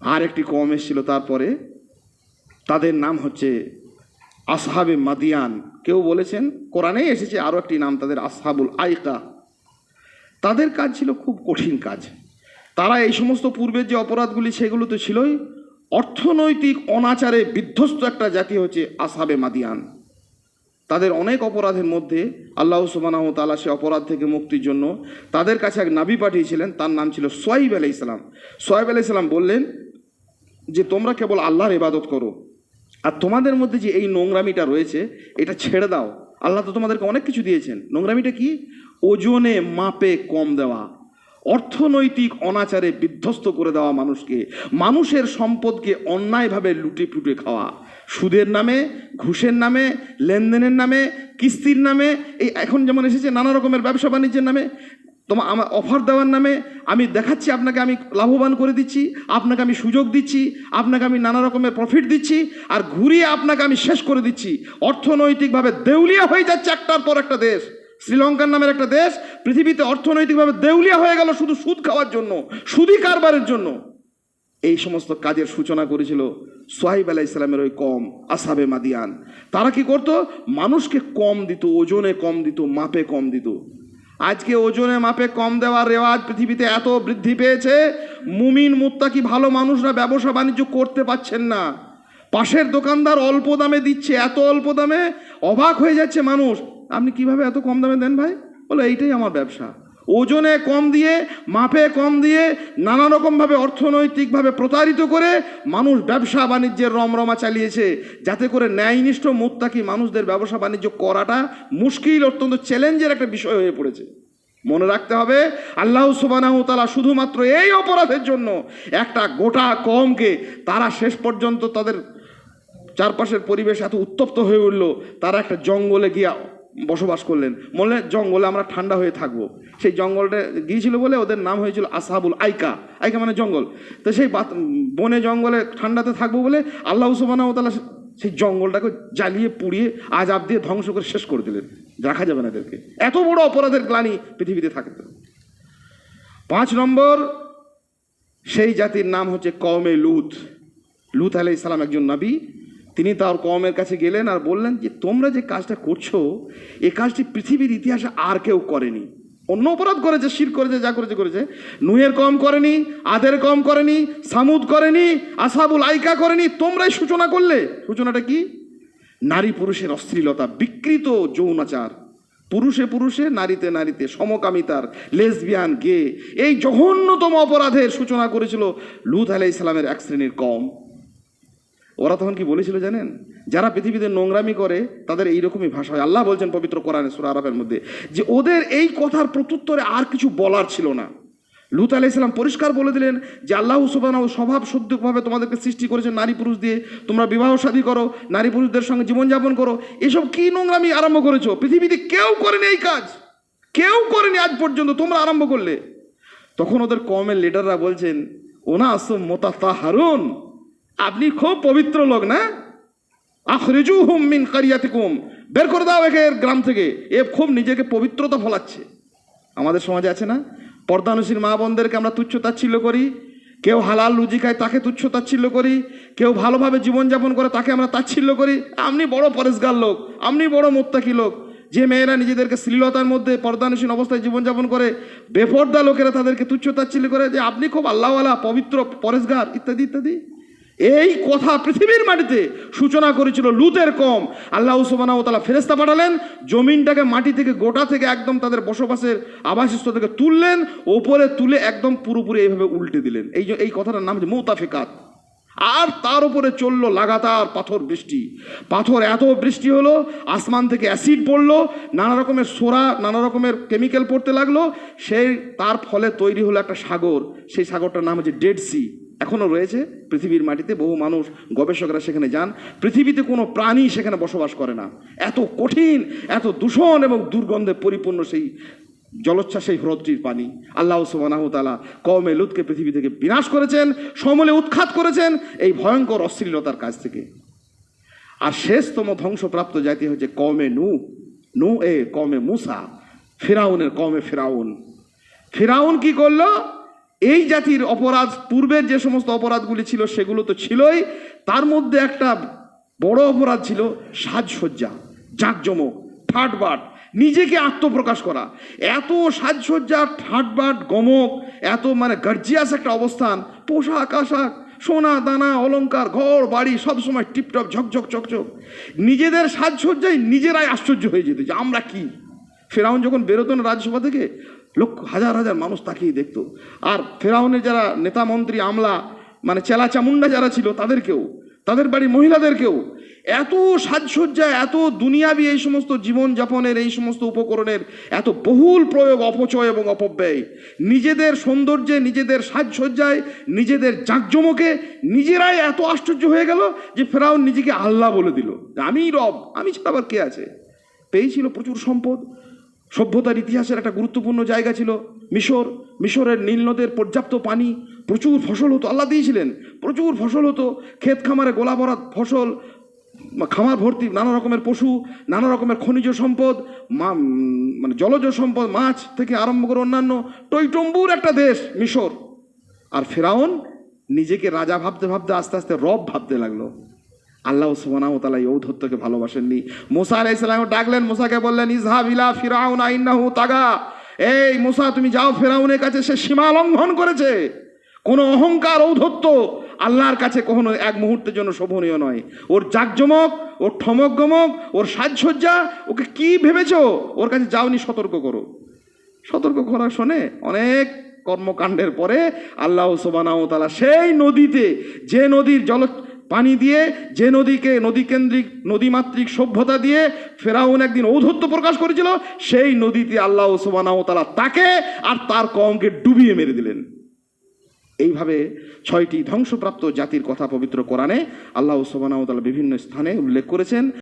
আর একটি কম এসেছিল তারপরে। তাদের নাম হচ্ছে আসহাবে মাদিয়ান। কেউ বলেছেন, কোরআনেই এসেছে আরও একটি নাম তাদের, আসহাবুল আইকা। তাদের কাজ ছিল খুব কঠিন কাজ। তারা এই সমস্ত পূর্বের যে অপরাধগুলি, সেগুলো তো ছিলই অর্থনৈতিক অনাচারে বিধ্বস্ত একটা জাতি হচ্ছে আসহাবে মাদিয়ান। তাদের অনেক অপরাধের মধ্যে আল্লাহ সুবানাহ তালা সে অপরাধ থেকে মুক্তির জন্য তাদের কাছে এক নাবি পাঠিয়েছিলেন, তার নাম ছিল সোয়াইব আলাই ইসলাম সোয়াইব আলাই ইসলাম বললেন যে তোমরা কেবল আল্লাহর ইবাদত করো। আর তোমাদের মধ্যে যে এই নোংরামিটা রয়েছে, এটা ছেড়ে দাও। আল্লাহ তো তোমাদেরকে অনেক কিছু দিয়েছেন। নোংরামিটা কি? ওজনে মাপে কম দেওয়া। অর্থনৈতিক অনাচারে বিধ্বস্ত করে দেওয়া মানুষকে। মানুষের সম্পদকে অন্যায়ভাবে লুটে পুটে খাওয়া। সুদের নামে, ঘুষের নামে, লেনদেনের নামে, কিস্তির নামে, এই এখন যেমন এসেছে নানা রকমের ব্যবসা বাণিজ্যের নামে তোমার আমার অফার দেওয়ার নামে আমি দেখাচ্ছি, আপনাকে আমি লাভবান করে দিচ্ছি, আপনাকে আমি সুযোগ দিচ্ছি, আপনাকে আমি নানা রকমের প্রফিট দিচ্ছি, আর ঘুরিয়ে আপনাকে আমি শেষ করে দিচ্ছি। অর্থনৈতিকভাবে দেউলিয়া হয়ে যাচ্ছে একটার পর একটা দেশ। শ্রীলঙ্কার নামের একটা দেশ, পৃথিবীতে অর্থনৈতিকভাবে দেউলিয়া হয়ে গেল শুধু সুদ খাওয়ার জন্য, সুদি কারবারের জন্য। এই সমস্ত কাজের সূচনা করেছিল সোহাইব আলাহ ইসলামের ওই কম, আসাবে মাদিয়ান। তারা কি করতো? মানুষকে কম দিত, ওজনে কম দিত, মাপে কম দিত। আজকে ওজনে মাপে কম দেওয়ার রেওয়াজ পৃথিবীতে এত বৃদ্ধি পেয়েছে, মুমিন মুত্তা কি ভালো মানুষরা ব্যবসা বাণিজ্য করতে পারছেন না। পাশের দোকানদার অল্প দামে দিচ্ছে, এত অল্প দামে অবাক হয়ে যাচ্ছে মানুষ। আপনি কীভাবে এত কম দামে দেন ভাই? বলে, এইটাই আমার ব্যবসা। ওজনে কম দিয়ে, মাপে কম দিয়ে নানা রকমভাবে অর্থনৈতিকভাবে প্রতারিত করে মানুষ ব্যবসা বাণিজ্যের রমরমা চালিয়েছে, যাতে করে ন্যায়নিষ্ঠ মোত্তাকি মানুষদের ব্যবসা বাণিজ্য করাটা মুশকিল, অত্যন্ত চ্যালেঞ্জের একটা বিষয় হয়ে পড়েছে। মনে রাখতে হবে, আল্লাহ সুবানাহ তালা শুধুমাত্র এই অপরাধের জন্য একটা গোটা কমকে তারা শেষ পর্যন্ত তাদের চারপাশের পরিবেশ এত উত্তপ্ত হয়ে উঠল, তারা একটা জঙ্গলে গিয়া বসবাস করলেন। মনে জঙ্গলে আমরা ঠান্ডা হয়ে থাকব। সেই জঙ্গলটা গিয়েছিল বলে ওদের নাম হয়েছিল আসাবুল আইকা। আইকা মানে জঙ্গল। তো সেই বনে জঙ্গলে ঠান্ডাতে থাকব বলে আল্লাহ সুবানাহ তালা সেই জঙ্গলটাকে জ্বালিয়ে, পুড়িয়ে, আজাব দিয়ে ধ্বংস করে শেষ করে দিলেন। রাখা যাবে না এদেরকে। এত বড় অপরাধের গ্লানি পৃথিবীতে থাকতো পাঁচ নম্বর, সেই জাতির নাম হচ্ছে কমে লুত। লুত আলাই ইসলাম একজন নবী। তিনি তার কমের কাছে গেলেন আর বললেন যে, তোমরা যে কাজটা করছ, এ কাজটি পৃথিবীর ইতিহাসে আর কেউ করেনি। অন্য অপরাধ করেছে, শির করেছে, যা করেছে করেছে। নুহের কম করেনি, আদের কম করেনি, সামুদ করেনি, আসাবুল আইকা করেনি। তোমরাই সূচনা করলে। সূচনাটা কি? নারী পুরুষের অশ্লীলতা, বিকৃত যৌনাচার পুরুষে পুরুষে, নারীতে নারীতে সমকামিতার লেসবিয়ান, গে। এই জঘন্যতম অপরাধের সূচনা করেছিল লুত আলাই ইসলামের এক শ্রেণির কম ওরা তখন কি বলেছিল জানেন? যারা পৃথিবীতে নোংরামি করে, তাদের এইরকমই ভাষা হয়। আল্লাহ বলছেন পবিত্র কোরআনে সুরা আরবের মধ্যে যে ওদের এই কথার প্রত্যুত্তরে আর কিছু বলার ছিল না। লুত আলাহ ইসলাম পরিষ্কার বলে দিলেন যে আল্লাহ সুবাহ স্বভাব শুদ্ধভাবে তোমাদেরকে সৃষ্টি করেছেন নারী পুরুষ দিয়ে। তোমরা বিবাহ শাদী করো, নারী পুরুষদের সঙ্গে জীবনযাপন করো। এসব কি নোংরামি আরম্ভ করেছ? পৃথিবীতে কেউ করেনি এই কাজ। কেউ করেনি আজ পর্যন্ত, তোমরা আরম্ভ করলে। তখন ওদের কমের লিডাররা বলছেন ওনা আসম মোতা হারুন আপনি খুব পবিত্র লোক, না? আখরিজু হুম মিন কারিয়াতিকুম। বের করে দাও একে গ্রাম থেকে। এ খুব নিজেকে পবিত্রতা ফলাচ্ছে। আমাদের সমাজে আছে না? পর্দানুশীল মা বোনদেরকে আমরা তুচ্ছ তাচ্ছিল্য করি। কেউ হালাল লুজি খায়, তাকে তুচ্ছ তাচ্ছিল্য করি। কেউ ভালোভাবে জীবনযাপন করে, তাকে আমরা তাচ্ছিল্য করি। আপনি বড় পরেশগার লোক, আপনি বড় মোত্তাকি লোক। যে মেয়েরা নিজেদেরকে শ্লীলতার মধ্যে পর্দানুশীল অবস্থায় জীবনযাপন করে, বেপর্দা লোকেরা তাদেরকে তুচ্ছ তাচ্ছিল্য করে যে, আপনি খুব আল্লাহওয়ালা, পবিত্র পরেশগার, ইত্যাদি ইত্যাদি। এই কথা পৃথিবীর মাটিতে সূচনা করেছিল লুতের কম। আল্লাহ সুবানা ও তালা ফেরেস্তা পাঠালেন, জমিনটাকে মাটি থেকে, গোটা থেকে একদম তাদের বসবাসের আবাসস্থল থেকে তুললেন, ওপরে তুলে একদম পুরোপুরি এইভাবে উল্টে দিলেন। এই যে, এই কথাটার নাম হচ্ছে মৌতাফিকাত। আর তার উপরে চলল লাগাতার পাথর বৃষ্টি। পাথর এত বৃষ্টি হলো, আসমান থেকে অ্যাসিড পড়ল, নানা রকমের সোরা, নানা রকমের কেমিক্যাল পড়তে লাগল, সেই, তার ফলে তৈরি হলো একটা সাগর। সেই সাগরটার নাম হচ্ছে ডেড সি। এখনও রয়েছে পৃথিবীর মাটিতে, বহু মানুষ, গবেষকরা সেখানে যান। পৃথিবীতে কোনো প্রাণী সেখানে বসবাস করে না। এত কঠিন, এত দূষণ এবং দুর্গন্ধে পরিপূর্ণ সেই জলোচ্ছ্বাস সেই হ্রদটির পানি। আল্লাহ সুবানাহ তালা কমে লুৎকে পৃথিবী থেকে বিনাশ করেছেন, সমলে উৎখাত করেছেন এই ভয়ঙ্কর অশ্লীলতার কাছ থেকে। আর শেষতম ধ্বংসপ্রাপ্ত জাতি হচ্ছে কমে নু। নু এ কমে মুসা, ফেরাউনের কমে ফেরাউন। ফেরাউন কি করল? এই জাতির অপরাধ, পূর্বের যে সমস্ত অপরাধগুলি ছিল সেগুলো তো ছিলই। তার মধ্যে একটা বড় অপরাধ ছিল সাজসজ্জা, জাঁকজমক, ঠাটবাট, নিজেকে আত্মপ্রকাশ করা। এত সাজসজ্জা, ঠাটবাট, গমক, এত মানে গার্জিয়াস একটা অবস্থান, পোশাক, আশাক, সোনা, দানা, অলংকার, ঘর, বাড়ি সবসময় টিপটপ, ঝকঝক, চকচক। নিজেদের সাজসজ্জায় নিজেরাই আশ্চর্য হয়ে যেত যে, আমরা কি? ফেরাউন যখন বেরোতো না রাজ্যসভা থেকে লক্ষ, হাজার হাজার মানুষ তাকিয়ে দেখত। আর ফেরাউনের যারা নেতা মন্ত্রী, আমলা মানে চেলা চামুন্ডা যারা ছিল তাদেরকেও, তাদের বাড়ির মহিলাদেরকেও, এত সাজসজ্জা, এত দুনিয়াবি এই সমস্ত জীবনযাপনের, এই সমস্ত উপকরণের, এত বহুল প্রয়োগ, অপচয় এবং অপব্যয়। নিজেদের সৌন্দর্যে, নিজেদের সাজসজ্জায়, নিজেদের জাঁকজমকে নিজেরাই এত আশ্চর্য হয়ে গেল যে ফেরাউন নিজেকে আল্লাহ বলে দিল। আমিই রব, আমি ছাড়া আবার কে আছে? পেয়েছিল প্রচুর সম্পদ সভ্যতার ইতিহাসের একটা গুরুত্বপূর্ণ জায়গা ছিল মিশর। মিশরের নীল নদের পর্যাপ্ত পানি, প্রচুর ফসল হতো, আল্লাহ দিয়েছিলেন। প্রচুর ফসল হতো, ক্ষেত খামারে গোলা ভরা ফসল খামার ভর্তি নানা রকমের পশু, নানা রকমের খনিজ সম্পদ মানে জলজ সম্পদ, মাছ থেকে আরম্ভ করে অন্যান্য টইটম্বুর একটা দেশ, মিশর। আর ফেরাউন নিজেকে রাজা ভাবতে ভাবতে আস্তে আস্তে রব ভাবতে লাগল। আল্লাহ সুবহানাহু ওয়া তাআলা এই ঔদ্ধত্যকে ভালোবাসেননি। মুসা আলাইহিস সালাম ডাকলেন, মুসাকে বললেন ইজহাব ইলা ফিরাউন আইন্নাহু তাগা। এই মুসা, তুমি যাও ফেরাউনের কাছে, সে সীমা লঙ্ঘন করেছে। কোনো অহংকার, ঔদ্ধত্য আল্লাহর কাছে কখনো এক মুহূর্তের জন্য শোভনীয় নয়। ওর জাকজমক, ওর ঠমক গমক ওর সাজসজ্জা, ওকে কি ভেবেছ? ওর কাছে যাওনি, সতর্ক করো। সতর্ক করা শোনে অনেক কর্মকাণ্ডের পরে আল্লাহ সোবানাও তালা সেই নদীতে, যে নদীর জল পানি দিয়ে যে নদীকে নদী কেন্দ্রিক নদীমাতৃক সভ্যতা দিয়ে ফেরাউন একদিন ঔধত্য প্রকাশ করেছিল, সেই নদীতে আল্লাহ ওসমানাওতালা তালা তাকে আর তার কমকে ডুবিয়ে মেরে দিলেন। এইভাবে ছয়টি ধ্বংসপ্রাপ্ত জাতির কথা পবিত্র কোরআনে আল্লাহ ওসমানাওতালা তালা বিভিন্ন স্থানে উল্লেখ করেছেন।